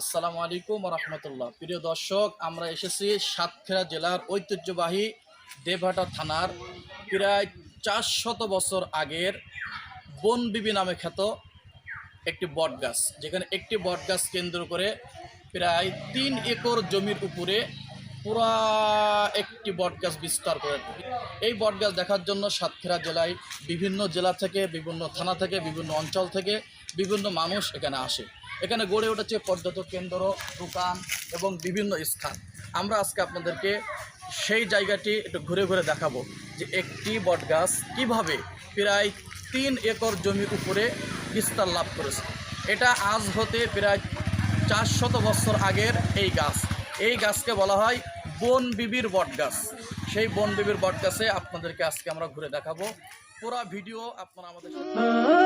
আসসালামু আলাইকুম রহমতুল্লাহ। প্রিয় দর্শক, আমরা এসেছি সাতক্ষীরা জেলার ঐতিহ্যবাহী দেভাটা থানার প্রায় চার শত বছর আগের বনবিবি নামে খ্যাত একটি বটগাছ। যেখানে একটি বটগাছ কেন্দ্র করে প্রায় তিন একর জমির উপরে পুরা একটি বট গাছ বিস্তার করে। এই বট গাছ দেখার জন্য সাতক্ষীরা জেলায় বিভিন্ন জেলা থেকে, বিভিন্ন থানা থেকে, বিভিন্ন অঞ্চল থেকে বিভিন্ন মানুষ এখানে আসে। এখানে গড়ে উঠেছে পর্যটক কেন্দ্র, দোকান এবং বিভিন্ন স্থান। আমরা আজকে আপনাদেরকে সেই জায়গাটি একটু ঘুরে ঘুরে দেখাবো যে একটি বট গাছ কীভাবে প্রায় তিন একর জমির উপরে বিস্তার লাভ করেছে। এটা আজ হতে প্রায় চারশত বছর আগের এই গাছ। এই গাছকে বলা হয় বন বিবির বট গাছ সেই বন বিবির বট গাছে আপনাদেরকে আজকে আমরা ঘুরে দেখাবো। পুরা ভিডিও আপনারা আমাদের সাথে